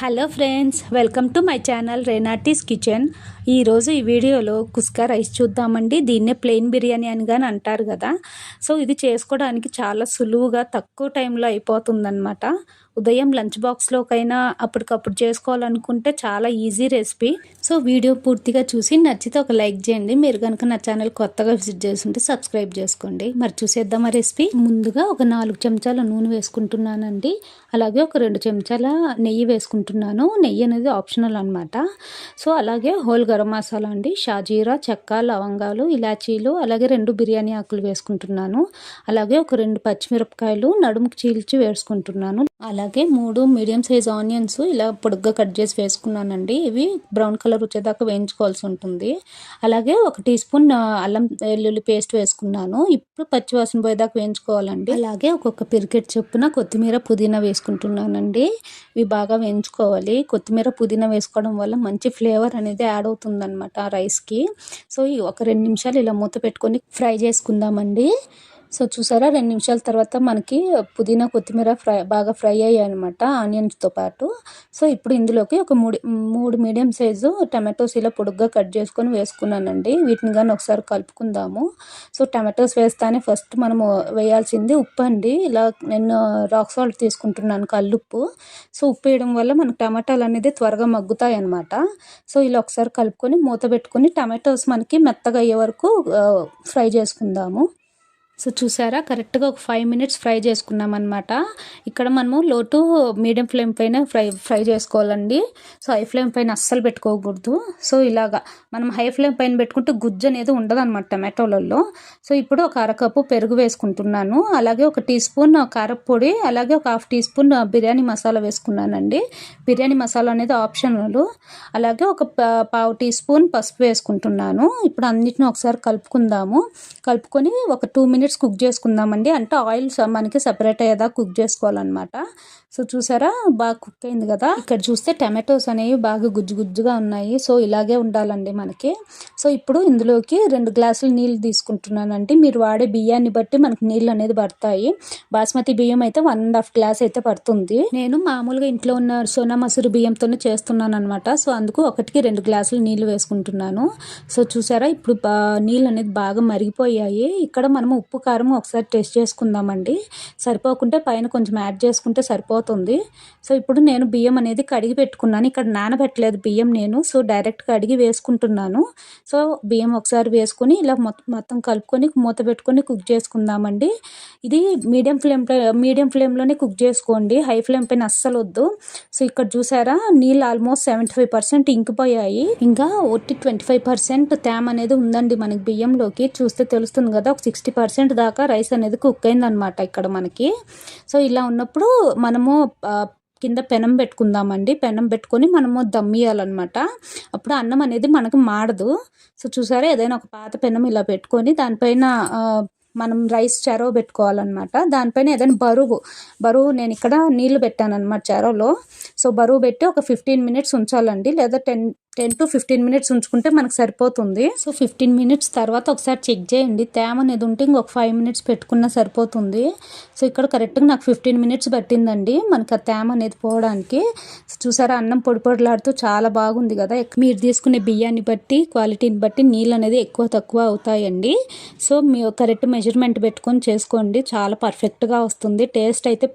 Hello friends welcome to my channel Renati's kitchen. ఈరోజు ఈ వీడియోలో కుస్కా రైస్ చూద్దామండి. దీన్నే ప్లెయిన్ బిర్యానీ అని కానీ అంటారు కదా. సో ఇది చేసుకోవడానికి చాలా సులువుగా తక్కువ టైంలో అయిపోతుందన్నమాట. ఉదయం లంచ్ బాక్స్లోకైనా అప్పటికప్పుడు చేసుకోవాలనుకుంటే చాలా ఈజీ రెసిపీ. సో వీడియో పూర్తిగా చూసి నచ్చితే ఒక లైక్ చేయండి. మీరు కనుక నా ఛానల్ కొత్తగా విజిట్ చేస్తుంటే సబ్స్క్రైబ్ చేసుకోండి. మరి చూసేద్దాం ఆ రెసిపీ? ముందుగా ఒక నాలుగు చెంచాల నూనె వేసుకుంటున్నానండి. అలాగే ఒక రెండు చెంచాల నెయ్యి వేసుకుంటున్నాను. నెయ్యి అనేది ఆప్షనల్ అనమాట సో అలాగే హోల్ గరం మసాలా అండి. షాజీరా చెక్క లవంగాలు ఇలాచీలు అలాగే రెండు బిర్యానీ ఆకులు వేసుకుంటున్నాను. అలాగే ఒక రెండు పచ్చిమిరపకాయలు నడుముకి చీల్చి వేసుకుంటున్నాను. అలాగే మూడు మీడియం సైజ్ ఆనియన్స్ ఇలా పొడుగ్గా కట్ చేసి వేసుకున్నానండి. ఇవి బ్రౌన్ కలర్ వచ్చేదాకా వేయించుకోవాల్సి ఉంటుంది. అలాగే ఒక టీ స్పూన్ అల్లం వెల్లుల్లి పేస్ట్ వేసుకున్నాను. ఇప్పుడు పచ్చివాసన పోయేదాకా వేయించుకోవాలండి. అలాగే ఒక్కొక్క పిరికెట్ చొప్పున కొత్తిమీర పుదీనా వేసుకుంటున్నానండి. ఇవి బాగా వేయించుకోవాలి. కొత్తిమీర పుదీనా వేసుకోవడం వల్ల మంచి ఫ్లేవర్ అనేది యాడ్ అవుతుంది అనమాట రైస్కి. సో ఈ ఒక రెండు నిమిషాలు ఇలా మూత పెట్టుకొని ఫ్రై చేసుకుందామండి. సో చూసారా రెండు నిమిషాల తర్వాత మనకి పుదీనా కొత్తిమీర ఫ్రై బాగా ఫ్రై అయ్యాయి అనమాట ఆనియన్స్తో పాటు. సో ఇప్పుడు ఇందులోకి ఒక మూడు మూడు మీడియం సైజు టమాటోస్ ఇలా పొడుగ్గా కట్ చేసుకొని వేసుకున్నానండి. వీటిని కానీ ఒకసారి కలుపుకుందాము. సో టమాటోస్ వేస్తానే ఫస్ట్ మనము వేయాల్సింది ఉప్పు అండి. ఇలా నేను రాక్ సాల్ట్ తీసుకుంటున్నాను కల్లుప్పు. సో ఉప్పు వేయడం వల్ల మనకు టమాటాలు అనేది త్వరగా మగ్గుతాయి అనమాట సో ఇలా ఒకసారి కలుపుకొని మూత పెట్టుకొని టమాటోస్ మనకి మెత్తగా అయ్యే వరకు ఫ్రై చేసుకుందాము. సో చూసారా? కరెక్ట్గా ఒక ఫైవ్ మినిట్స్ ఫ్రై చేసుకున్నాం అనమాట ఇక్కడ మనము లోటు మీడియం ఫ్లేమ్ పైన ఫ్రై ఫ్రై చేసుకోవాలండి. సో హై ఫ్లేమ్ పైన అస్సలు పెట్టుకోకూడదు. సో ఇలాగా మనం హై ఫ్లేమ్ పైన పెట్టుకుంటే గుజ్జు అనేది ఉండదు అనమాట టమాటోలలో సో ఇప్పుడు ఒక అరకప్పు పెరుగు వేసుకుంటున్నాను. అలాగే ఒక టీ స్పూన్ కారపొడి అలాగే ఒక half teaspoon biryani masala వేసుకున్నానండి. బిర్యానీ మసాలా అనేది ఆప్షనల్ అలాగే ఒక పావు టీ స్పూన్ పసుపు వేసుకుంటున్నాను. ఇప్పుడు అన్నిటిని ఒకసారి కలుపుకుందాము. కలుపుకొని ఒక టూ మినిట్స్ మినిట్స్ కుక్ చేసుకుందామండి. అంటే ఆయిల్ మనకి సపరేట్ అయ్యేదా కుక్ చేసుకోవాలన్నమాట. సో చూసారా? బాగా కుక్ అయింది కదా? ఇక్కడ చూస్తే టమాటోస్ అనేవి బాగా గుజ్జు గుజ్జుగా ఉన్నాయి. సో ఇలాగే ఉండాలండి మనకి. సో ఇప్పుడు ఇందులోకి రెండు గ్లాసులు నీళ్ళు తీసుకుంటున్నానండి. మీరు వాడే బియ్యాన్ని బట్టి మనకి నీళ్ళు అనేది పడతాయి. బాస్మతి బియ్యం అయితే వన్ అండ్ హాఫ్ గ్లాస్ అయితే పడుతుంది. నేను మామూలుగా ఇంట్లో ఉన్న సోనా మసూరి బియ్యంతోనే చేస్తున్నాను అనమాట సో అందుకు ఒకటికి రెండు గ్లాసులు నీళ్ళు వేసుకుంటున్నాను. సో చూసారా? ఇప్పుడు నీళ్ళు అనేది బాగా మరిగిపోయాయి. ఇక్కడ మనం ఉప్పు కారం ఒకసారి టెస్ట్ చేసుకుందామండి. సరిపోకుంటే పైన కొంచెం యాడ్ చేసుకుంటే సరిపోతుంది. సో ఇప్పుడు నేను బియ్యం అనేది కడిగి పెట్టుకున్నాను. ఇక్కడ నానబెట్టలేదు బియ్యం నేను. సో డైరెక్ట్ కడిగి వేసుకుంటున్నాను. సో బియ్యం ఒకసారి వేసుకొని ఇలా మొత్తం కలుపుకొని మూత పెట్టుకొని కుక్ చేసుకుందామండి. ఇది మీడియం ఫ్లేమ్ మీడియం ఫ్లేమ్లోనే కుక్ చేసుకోండి. హై ఫ్లేమ్ పైన అస్సలు వద్దు. సో ఇక్కడ చూసారా? నీళ్ళు ఆల్మోస్ట్ సెవెంటీ ఫైవ్ పర్సెంట్ ఇంకిపోయాయి ఇంకా ఒట్టి ట్వంటీ ఫైవ్ పర్సెంట్ తేమ అనేది ఉందండి మనకి బియ్యంలోకి. చూస్తే తెలుస్తుంది కదా ఒక సిక్స్టీ పర్సెంట్ దాకా రైస్ అనేది కుక్ అయిందనమాట ఇక్కడ మనకి. సో ఇలా ఉన్నప్పుడు మనము కింద పెనం పెట్టుకుందామండి. పెనం పెట్టుకొని మనము దమ్మియాలన్నమాట అప్పుడు అన్నం అనేది మనకు మాడదు. సో చూసారా? ఏదైనా ఒక పాత పెనం ఇలా పెట్టుకొని దానిపైన మనం రైస్ చెరవ పెట్టుకోవాలన్నమాట. దానిపైన ఏదైనా బరువు బరువు నేను ఇక్కడ నీళ్ళు పెట్టాను అనమాట చెరవలో సో బరువు పెట్టి ఒక ఫిఫ్టీన్ మినిట్స్ ఉంచాలండి. లేదా ten ten to fifteen minutes ఉంచుకుంటే మనకు సరిపోతుంది. సో ఫిఫ్టీన్ మినిట్స్ తర్వాత ఒకసారి చెక్ చేయండి. తేమ అనేది ఉంటే ఇంకొక ఫైవ్ మినిట్స్ పెట్టుకున్నా సరిపోతుంది. సో ఇక్కడ కరెక్ట్గా నాకు ఫిఫ్టీన్ మినిట్స్ పట్టిందండి మనకు ఆ తేమ అనేది పోవడానికి. చూసారా అన్నం పొడి పొడిలాడుతూ చాలా బాగుంది కదా. మీరు తీసుకునే బియ్యాన్ని బట్టి క్వాలిటీని బట్టి నీళ్ళు అనేది ఎక్కువ తక్కువ అవుతాయండి. సో మీ కరెక్ట్ మెజర్మెంట్ పెట్టుకొని చేసుకోండి. చాలా పర్ఫెక్ట్గా వస్తుంది. టేస్ట్ అయితే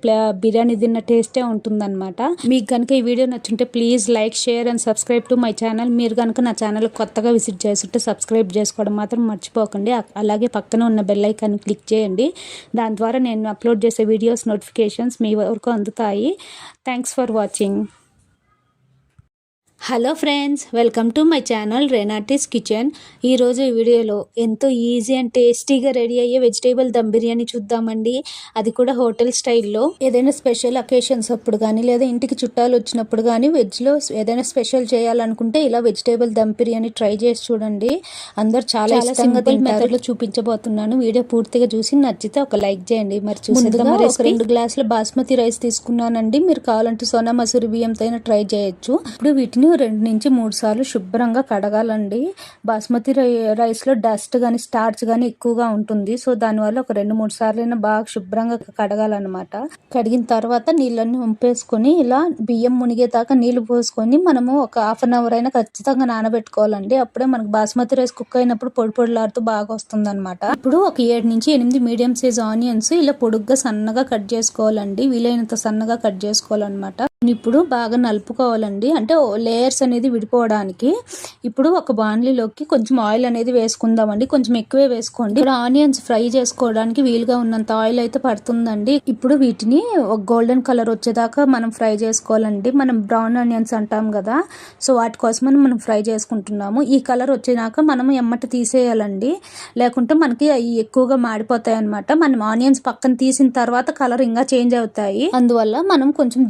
బిర్యానీ తిన్న టేస్టే ఉంటుందన్నమాట. మీకు కనుక ఈ video నచ్చుంటే please like share and subscribe to my channel channel మీరు కనుక నా ఛానల్ కొత్తగా విజిట్ చేస్తుంటే సబ్స్క్రైబ్ చేసుకోవడం మాత్రం మర్చిపోకండి. అలాగే పక్కన ఉన్న బెల్ ఐకాన్ క్లిక్ చేయండి. దాని ద్వారా నేను అప్లోడ్ చేసే వీడియోస్ నోటిఫికేషన్స్ మీ వరకు అందుతాయి. Thanks for watching. Hello friends welcome to my channel Renati's kitchen. ఈరోజు ఈ వీడియోలో ఎంతో ఈజీ అండ్ టేస్టీగా రెడీ అయ్యే వెజిటేబుల్ దమ్ బిర్యానీ చూద్దామండి. అది కూడా హోటల్ స్టైల్లో. ఏదైనా స్పెషల్ అకేషన్స్ అప్పుడు కానీ లేదా ఇంటికి చుట్టాలు వచ్చినప్పుడు కానీ వెజ్లో ఏదైనా స్పెషల్ చేయాలనుకుంటే ఇలా వెజిటేబుల్ దమ్ బిర్యానీ ట్రై చేసి చూడండి. అందరు చాలా ఇష్టంగా మెథడ్లో చూపించబోతున్నాను. వీడియో పూర్తిగా చూసి నచ్చితే ఒక లైక్ చేయండి. మరి చూసేద్దాం రెండు గ్లాసుల బాస్మతి రైస్ తీసుకున్నానండి. మీరు కావాలంటే సోనా మసూరి బియ్యంతో ట్రై చేయొచ్చు. ఇప్పుడు వీటిని రెండు నుంచి మూడు సార్లు శుభ్రంగా కడగాలండి. బాస్మతి రై రైస్లో డస్ట్ కానీ స్టార్చ్ కానీ ఎక్కువగా ఉంటుంది. సో దానివల్ల ఒక రెండు మూడు సార్లు అయినా బాగా శుభ్రంగా కడగాలన్నమాట. కడిగిన తర్వాత నీళ్ళన్నీ వంపేసుకొని ఇలా బియ్యం మునిగేదాకా నీళ్ళు పోసుకొని మనము ఒక హాఫ్ అన్ అవర్ అయినా ఖచ్చితంగా నానబెట్టుకోవాలండి. అప్పుడే మనకు బాస్మతి రైస్ కుక్ అయినప్పుడు పొడి పొడిలాడుతూ బాగా వస్తుంది అనమాట ఇప్పుడు ఒక ఏడు నుంచి ఎనిమిది మీడియం సైజ్ ఆనియన్స్ ఇలా పొడుగ్గా సన్నగా కట్ చేసుకోవాలండి. వీలైనంత సన్నగా కట్ చేసుకోవాలన్నమాట. ఇప్పుడు బాగా నలుపుకోవాలండి. అంటే లేయర్స్ అనేది విడిపోవడానికి ఇప్పుడు ఒక బాణలిలోకి కొంచెం ఆయిల్ అనేది వేసుకుందామండి. కొంచెం ఎక్కువే వేసుకోండి. ఇప్పుడు ఆనియన్స్ ఫ్రై చేసుకోవడానికి వీలుగా ఉన్నంత ఆయిల్ అయితే పడుతుందండి. ఇప్పుడు వీటిని ఒక గోల్డెన్ కలర్ వచ్చేదాకా మనం ఫ్రై చేసుకోవాలండి. మనం బ్రౌన్ ఆనియన్స్ అంటాం కదా. సో వాటి కోసమని మనం ఫ్రై చేసుకుంటున్నాము. ఈ కలర్ వచ్చినాక మనం ఎమ్మట తీసేయాలండి. లేకుంటే మనకి అవి ఎక్కువగా మాడిపోతాయి అనమాట మనం ఆనియన్స్ పక్కన తీసిన తర్వాత కలర్ ఇంకా చేంజ్ అవుతాయి. అందువల్ల మనం కొంచెం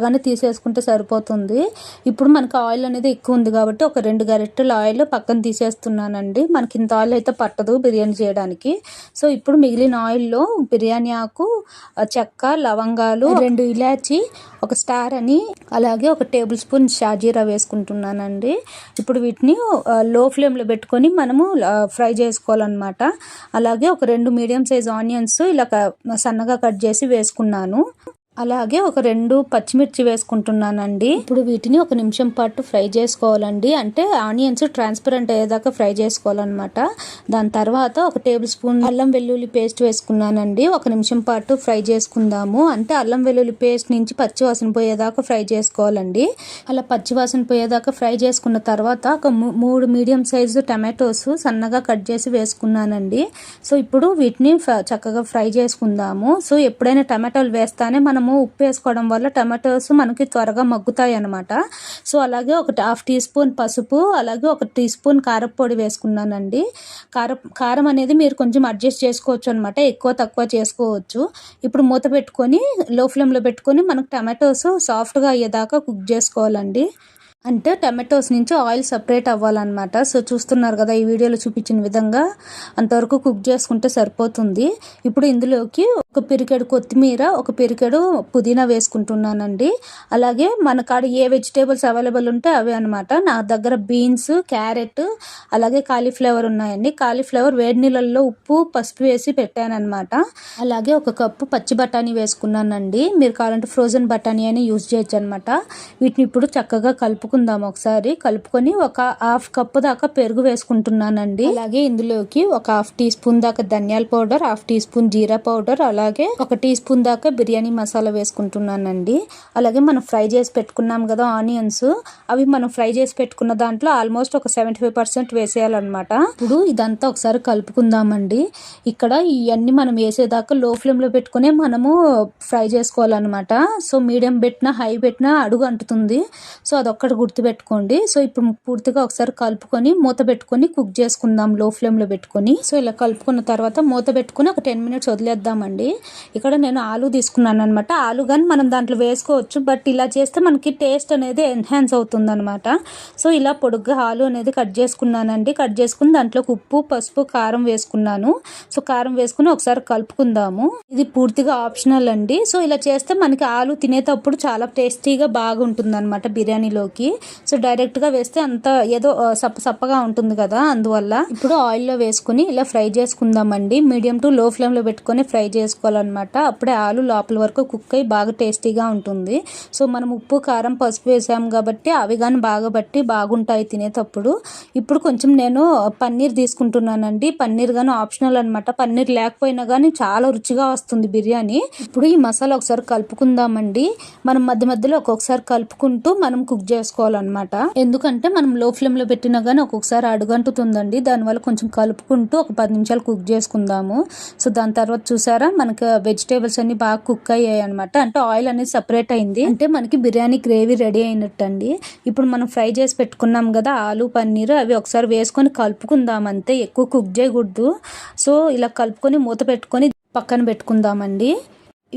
తొందరగానే తీసేసుకుంటే సరిపోతుంది. ఇప్పుడు మనకి ఆయిల్ అనేది ఎక్కువ ఉంది కాబట్టి ఒక రెండు గరిటెల ఆయిల్ పక్కన తీసేస్తున్నానండి. మనకి ఇంత ఆయిల్ అయితే పట్టదు బిర్యానీ చేయడానికి. సో ఇప్పుడు మిగిలిన ఆయిల్లో బిర్యానీ ఆకు చెక్క లవంగాలు రెండు ఇలాచి ఒక స్టార్ అని అలాగే ఒక టేబుల్ స్పూన్ షాజీరా వేసుకుంటున్నానండి. ఇప్పుడు వీటిని లో ఫ్లేమ్లో పెట్టుకొని మనము ఫ్రై చేసుకోవాలన్నమాట. అలాగే ఒక రెండు మీడియం సైజ్ ఆనియన్స్ ఇలా సన్నగా కట్ చేసి వేసుకున్నాను. అలాగే ఒక రెండు పచ్చిమిర్చి వేసుకుంటున్నానండి. ఇప్పుడు వీటిని ఒక నిమిషం పాటు ఫ్రై చేసుకోవాలండి. అంటే ఆనియన్స్ ట్రాన్స్పరెంట్ అయ్యేదాకా ఫ్రై చేసుకోవాలన్నమాట. దాని తర్వాత ఒక టేబుల్ స్పూన్ అల్లం వెల్లుల్లి పేస్ట్ వేసుకున్నానండి. ఒక నిమిషం పాటు ఫ్రై చేసుకుందాము. అంటే అల్లం వెల్లుల్లి పేస్ట్ నుంచి పచ్చి వాసన పోయేదాకా ఫ్రై చేసుకోవాలండి. అలా పచ్చి వాసన పోయేదాకా ఫ్రై చేసుకున్న తర్వాత ఒక మూడు మీడియం సైజు టమాటోస్ సన్నగా కట్ చేసి వేసుకున్నానండి. సో ఇప్పుడు వీటిని చక్కగా ఫ్రై చేసుకుందాము. సో ఎప్పుడైనా టమాటోలు వేస్తానే మనం మనము ఉప్పు వేసుకోవడం వల్ల టమాటోస్ మనకి త్వరగా మగ్గుతాయి అనమాట సో అలాగే ఒక హాఫ్ టీ స్పూన్ పసుపు అలాగే ఒక టీ స్పూన్ కారపొడి వేసుకున్నానండి. కార కారం అనేది మీరు కొంచెం అడ్జస్ట్ చేసుకోవచ్చు అనమాట ఎక్కువ తక్కువ చేసుకోవచ్చు. ఇప్పుడు మూత పెట్టుకొని లో ఫ్లేమ్లో పెట్టుకొని మనకు టమాటోస్ సాఫ్ట్గా అయ్యేదాకా కుక్ చేసుకోవాలండి. అంటే టమాటోస్ నుంచి ఆయిల్ సపరేట్ అవ్వాలన్నమాట. సో చూస్తున్నారు కదా ఈ వీడియోలో చూపించిన విధంగా అంతవరకు కుక్ చేసుకుంటే సరిపోతుంది. ఇప్పుడు ఇందులోకి ఒక పిరికెడు కొత్తిమీర ఒక పిరికెడు పుదీనా వేసుకుంటున్నానండి. అలాగే మన కాడ ఏ వెజిటేబుల్స్ అవైలబుల్ ఉంటే అవే అనమాట నా దగ్గర బీన్స్ క్యారెట్ అలాగే కాలీఫ్లవర్ ఉన్నాయండి. కాలీఫ్లవర్ వేడి నీళ్ళల్లో ఉప్పు పసుపు వేసి పెట్టానమాట అలాగే ఒక కప్పు పచ్చి బఠానీ వేసుకున్నానండి. మీరు కావాలంటే ఫ్రోజన్ బఠానీ అని యూజ్ చేయొచ్చు అనమాట వీటిని ఇప్పుడు చక్కగా కలుపు కలుపుకుందాం ఒకసారి. కలుపుకొని ఒక హాఫ్ కప్పు దాకా పెరుగు వేసుకుంటున్నానండి. అలాగే ఇందులోకి ఒక హాఫ్ టీ స్పూన్ దాకా ధనియాల powder half teaspoon jeera powder అలాగే ఒక టీ స్పూన్ దాకా బిర్యానీ మసాలా వేసుకుంటున్నానండి. అలాగే మనం ఫ్రై చేసి పెట్టుకున్నాం కదా ఆనియన్స్ అవి మనం ఫ్రై చేసి పెట్టుకున్న దాంట్లో ఆల్మోస్ట్ ఒక సెవెంటీ ఫైవ్ పర్సెంట్ వేసేయాలన్నమాట. ఇప్పుడు ఇదంతా ఒకసారి కలుపుకుందామండి. ఇక్కడ ఇవన్నీ మనం వేసేదాకా లో ఫ్లేమ్లో పెట్టుకునే మనము ఫ్రై చేసుకోవాలన్నమాట. సో మీడియం పెట్టినా హై పెట్టినా అడుగు అంటుతుంది. సో అదొక్కటి గుర్తుపెట్టుకోండి. సో ఇప్పుడు పూర్తిగా ఒకసారి కలుపుకొని మూత పెట్టుకొని కుక్ చేసుకుందాం లో ఫ్లేమ్లో పెట్టుకొని. సో ఇలా కలుపుకున్న తర్వాత మూత పెట్టుకుని ఒక టెన్ మినిట్స్ వదిలేద్దామండి. ఇక్కడ నేను ఆలు తీసుకున్నాను అనమాట ఆలు కానీ మనం దాంట్లో వేసుకోవచ్చు. బట్ ఇలా చేస్తే మనకి టేస్ట్ అనేది ఎన్హాన్స్ అవుతుందనమాట సో ఇలా పొడుగ్గా ఆలు అనేది కట్ చేసుకున్నానండి. కట్ చేసుకుని దాంట్లో ఉప్పు పసుపు కారం వేసుకున్నాను. సో కారం వేసుకుని ఒకసారి కలుపుకుందాము. ఇది పూర్తిగా ఆప్షనల్ అండి. సో ఇలా చేస్తే మనకి ఆలు తినేటప్పుడు చాలా టేస్టీగా బాగుంటుంది అనమాట బిర్యానీలోకి. సో డైరెక్ట్గా వేస్తే అంత ఏదో సప్ప సప్పగా ఉంటుంది కదా అందువల్ల. ఇప్పుడు ఆయిల్లో వేసుకుని ఇలా ఫ్రై చేసుకుందామండి. మీడియం టు లో ఫ్లేమ్లో పెట్టుకొని ఫ్రై చేసుకోవాలన్నమాట. అప్పుడే ఆలు లోపల వరకు కుక్ అయ్యి బాగా టేస్టీగా ఉంటుంది. సో మనం ఉప్పు కారం పసుపు వేసాము కాబట్టి అవి కానీ బాగా బట్టి బాగుంటాయి తినేటప్పుడు. ఇప్పుడు కొంచెం నేను పన్నీర్ తీసుకుంటున్నానండి. పన్నీర్ కానీ ఆప్షనల్ అనమాట పన్నీర్ లేకపోయినా కానీ చాలా రుచిగా వస్తుంది బిర్యానీ. ఇప్పుడు ఈ మసాలా ఒకసారి కలుపుకుందామండి. మనం మధ్య మధ్యలో ఒక్కొక్కసారి కలుపుకుంటూ మనం కుక్ చేసుకోవాలన్నమాట. ఎందుకంటే మనం లో ఫ్లేమ్లో పెట్టినా కానీ ఒక్కొక్కసారి అడుగంటుతుందండి. దానివల్ల కొంచెం కలుపుకుంటూ ఒక పది నిమిషాలు కుక్ చేసుకుందాము. సో దాని తర్వాత చూసారా? మనకి వెజిటేబుల్స్ అన్ని బాగా కుక్ అయ్యాయి అనమాట అంటే ఆయిల్ అనేది సపరేట్ అయింది. అంటే మనకి బిర్యానీ గ్రేవీ రెడీ అయినట్టు అండి ఇప్పుడు మనం ఫ్రై చేసి పెట్టుకున్నాం కదా ఆలు పన్నీర్ అవి ఒకసారి వేసుకొని కలుపుకుందాం అంతే. ఎక్కువ కుక్ చేయకూడదు. సో ఇలా కలుపుకొని మూత పెట్టుకొని పక్కన పెట్టుకుందామండి.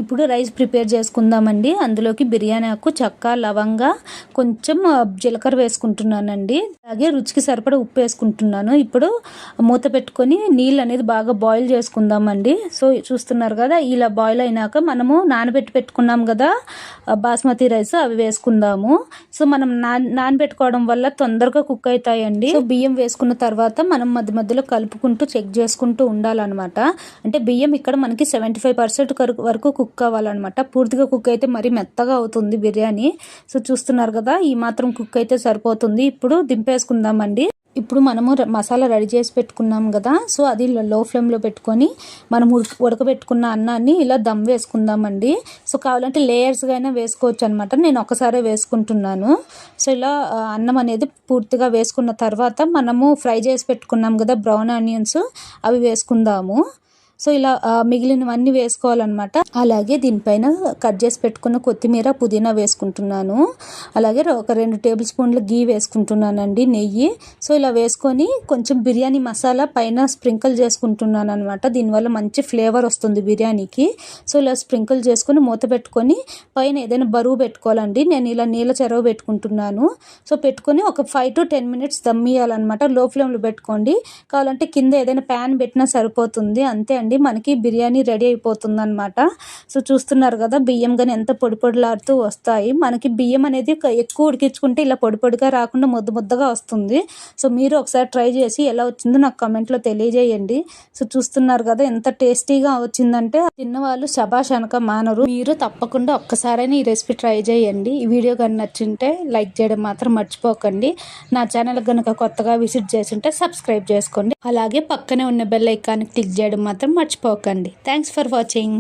ఇప్పుడు రైస్ ప్రిపేర్ చేసుకుందామండి. అందులోకి బిర్యానీ ఆకు చెక్క లవంగా కొంచెం జీలకర్ర వేసుకుంటున్నానండి. అలాగే రుచికి సరిపడ ఉప్పు వేసుకుంటున్నాను. ఇప్పుడు మూత పెట్టుకొని నీళ్ళు అనేది బాగా బాయిల్ చేసుకుందామండి. సో చూస్తున్నారు కదా ఇలా బాయిల్ అయినాక మనము నానబెట్టి పెట్టుకున్నాం కదా బాస్మతి రైస్ అవి వేసుకుందాము. సో మనం నానబెట్టుకోవడం వల్ల తొందరగా కుక్ అవుతాయండి. సో బియ్యం వేసుకున్న తర్వాత మనం మధ్య మధ్యలో కలుపుకుంటూ చెక్ చేసుకుంటూ ఉండాలన్నమాట. అంటే బియ్యం ఇక్కడ మనకి సెవెంటీ ఫైవ్ పర్సెంట్ వరకు కుక్ అవ్వాలన్నమాట. పూర్తిగా కుక్ అయితే మరి మెత్తగా అవుతుంది బిర్యానీ. సో చూస్తున్నారు కదా ఈ మాత్రం కుక్ అయితే సరిపోతుంది. ఇప్పుడు దింపేసుకుందామండి. ఇప్పుడు మనము మసాలా రెడీ చేసి పెట్టుకున్నాం కదా సో అది లో ఫ్లేమ్లో పెట్టుకొని మనం ఉడకబెట్టుకున్న అన్నాన్ని ఇలా దమ్ వేసుకుందామండి. సో కావాలంటే లేయర్స్గా అయినా వేసుకోవచ్చు అనమాట నేను ఒకసారే వేసుకుంటున్నాను. సో ఇలా అన్నం అనేది పూర్తిగా వేసుకున్న తర్వాత మనము ఫ్రై చేసి పెట్టుకున్నాం కదా బ్రౌన్ ఆనియన్స్ అవి వేసుకుందాము. సో ఇలా మిగిలినవన్నీ వేసుకోవాలన్నమాట. అలాగే దీనిపైన కట్ చేసి పెట్టుకున్న కొత్తిమీర పుదీనా వేసుకుంటున్నాను. అలాగే ఒక రెండు టేబుల్ స్పూన్లు గీ వేసుకుంటున్నానండి నెయ్యి. సో ఇలా వేసుకొని కొంచెం బిర్యానీ మసాలా పైన స్ప్రింకిల్ చేసుకుంటున్నాను అనమాట దీనివల్ల మంచి ఫ్లేవర్ వస్తుంది బిర్యానీకి. సో ఇలా స్ప్రింకిల్ చేసుకొని మూత పెట్టుకొని పైన ఏదైనా బరువు పెట్టుకోవాలండి. నేను ఇలా నీళ్ళ చెరవ పెట్టుకుంటున్నాను. సో పెట్టుకొని ఒక ఫైవ్ టు టెన్ మినిట్స్ దమ్మియాలన్నమాట లో ఫ్లేమ్లో పెట్టుకోండి. కావాలంటే కింద ఏదైనా ప్యాన్ పెట్టినా సరిపోతుంది. అంతే అండి. మనకి బిర్యానీ రెడీ అయిపోతుందనమాట సో చూస్తున్నారు కదా బియ్యం కానీ ఎంత పొడి పొడిలాడుతూ వస్తాయి. మనకి బియ్యం అనేది ఎక్కువ ఉడికించుకుంటే ఇలా పొడి పొడిగా రాకుండా ముద్ద ముద్దగా వస్తుంది. సో మీరు ఒకసారి ట్రై చేసి ఎలా వచ్చిందో నాకు కమెంట్లో తెలియజేయండి. సో చూస్తున్నారు కదా ఎంత టేస్టీగా వచ్చిందంటే తిన్నవాళ్ళు శబాష్ అనక మానరు. మీరు తప్పకుండా ఒక్కసారైనా ఈ రెసిపీ ట్రై చేయండి. ఈ వీడియో కానీ నచ్చింటే లైక్ చేయడం మాత్రం మర్చిపోకండి. నా ఛానల్ కనుక కొత్తగా విజిట్ చేస్తుంటే సబ్స్క్రైబ్ చేసుకోండి. అలాగే పక్కనే ఉన్న బెల్ ఐకాన్ క్లిక్ చేయడం మాత్రం మర్చిపోకండి. Thanks for watching